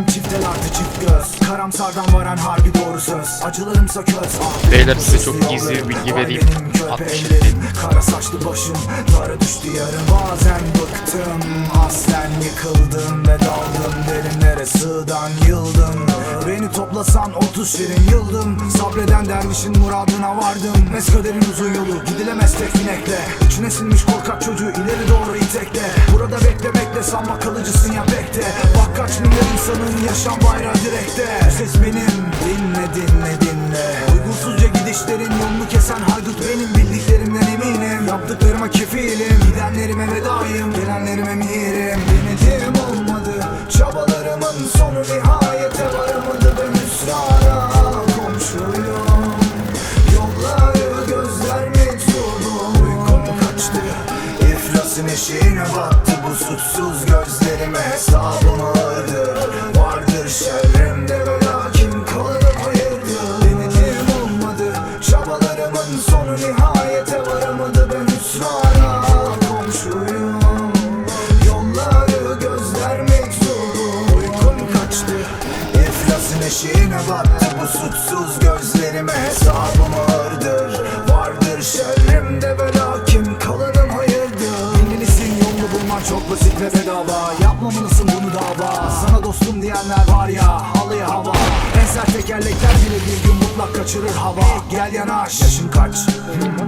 Gecem çiftel artı çift göz. Karamsardan varan harbi doğru söz. Acılarımsa köz. Ah, Beyler size çok gizli bir bilgi vereyim. benim köpeğim 67. benim. Kara saçlı başım Dara düştü yarım. Bazen bıktım Aslen yıkıldım Ve daldım. Derinlere sığdan yıldım. Beni toplasan 30 şirin yıldım. Sabreden dervişin muradına vardım. Meskaderin uzun yolu Gidilemez tek binekle İçine sinmiş korkak çocuğu ileri doğru itekle. Burada bekle bekle sanma kalıcısın ya kaç milyar insanın yaşam bayrağı direkte. Ses benim. Dinle dinle dinle. Uygunsuzca gidişlerin yolunu kesen haydut benim. Bildiklerimden eminim. Yaptıklarıma kefilim. Gidenlerime vedayım Gelenlerime mirim. Denedim olmadı. Çabalarımın sonu nihayete varamadı. Ben hüsrana komşuyum. Yolları gözler mektubum Uykum kaçtı. İflasın eşiğine battı. Bu suçsuz gözlerime eşiğine battı bu suçsuz gözlerime Hesabım ağırdır. Vardır şerrimde ve lakin kalanım hayırdır. Bilmelisin yolunu bulman çok basit ve bedava. Yapmamalısın bunu dava. Sana dostum diyenler var ya halıya hava. En sert tekerlekler bile bir gün mutlak kaçırır hava. Gel yanaş. Yaşın kaç?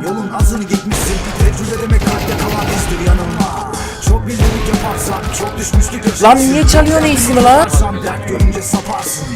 Yolun azını gitmişsin. Tecrübe demek kalpte kalan izdir yanılma Çok bildirik yaparsan çok düşmüşlük yaşarsın. Lan niye çalıyorsun iyisini lan? Yaparsan dert görünce saparsın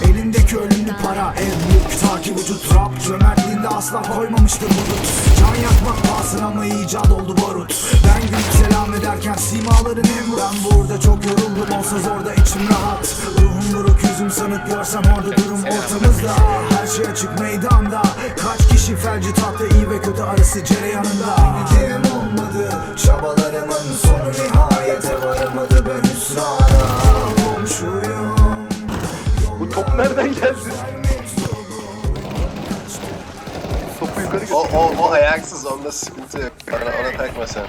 asla koymamıştır bulut Can yakmak pahasına mı icat oldu barut Ben gülüp selam ederken simaların hem Ben burada çok yoruldum olsa zorda içim rahat. Ruhum buruk yüzüm sanık görsen orada durum ortamızda. Her şey açık meydanda. Kaç kişi felci tatlı iyi ve kötü arası cereyanında? Denedim olmadı Çabalarımın sonu nihayete varamadı Ben hüsrana. Komşuyum Bu top nereden geldi? O, o, o ayaksız onda sıkıntı yok. Ona, ona takma sen.